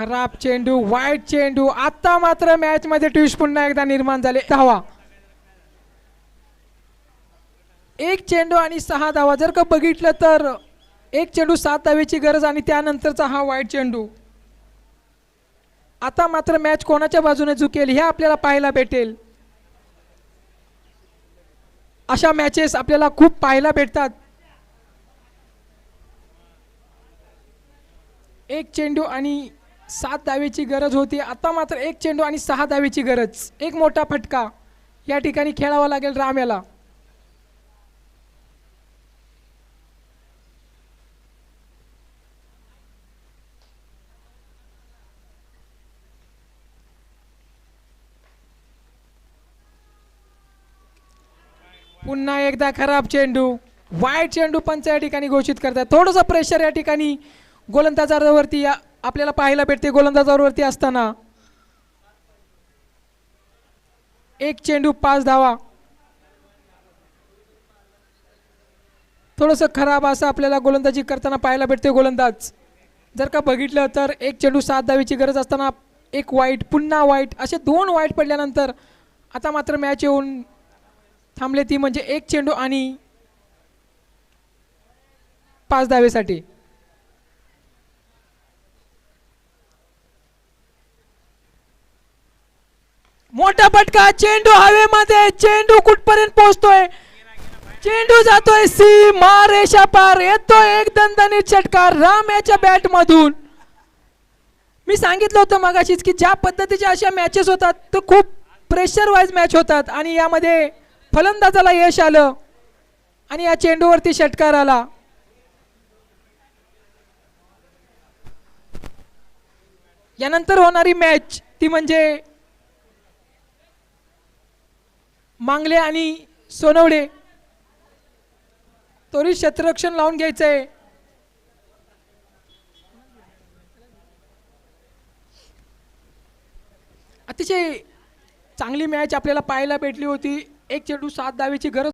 खराब चेंडू वाईट चेंडू आता मात्र मॅच मध्ये ट्विस्ट पुन्हा एकदा निर्माण झाले. धावा. एक चेंडू आणि सहा धावा. जर का बघितलं तर एक चेंडू सात धावेची गरज आणि त्यानंतरचा हा वाईट चेंडू. आता मात्र मॅच कोणाच्या बाजूने झुकेल हे आपल्याला पाहायला भेटेल. अशा मॅचेस आपल्याला खूप पाहायला भेटतात. एक चेंडू आणि सात दावेची गरज होती. आता मात्र एक चेंडू आणि सहा दावेची गरज. एक मोठा फटका. या ठिकाणी खेळावा लागेल राम याला. पुन्हा एकदा खराब चेंडू. वाईट चेंडू पंच या ठिकाणी घोषित करतात. थोडंसं प्रेशर या ठिकाणी गोलंदाजावरती या- आपल्याला पाहायला भेटते गोलंदाजावरती असताना. एक चेंडू पाच धावा. थोडंसं खराब असं आपल्याला गोलंदाजी करताना पाहायला भेटते गोलंदाज. जर का बघितलं तर एक चेंडू सात धावेची गरज असताना एक वाईट पुन्हा वाईट असे दोन वाईट पडल्यानंतर आता मात्र मॅच येऊन थांबले ती म्हणजे एक चेंडू आणि पाच धावेसाठी. मोठा फटका चेंडू हवेमध्ये चेंडू कुठपर्यंत पोहोचतोय? चेंडू जातोय सी रेषा पार येतोय एक दणदणीत षटकार राम याच्या बॅट मधून. मी सांगितलं होतं मगाशीच की ज्या पद्धतीच्या अशा मॅचेस होतात तर खूप प्रेशर वाईज मॅच होतात आणि यामध्ये फलंदाजाला यश आलं आणि या चेंडूवरती षटकार आला यानंतर होणारी मॅच ती म्हणजे मांगले आणि सोनवडे. त्वरित क्षेत्ररक्षण लावून घ्यायचंय. अतिशय चांगली मॅच आपल्याला पाहायला भेटली होती. एक चेंडू सात दहावीची गरज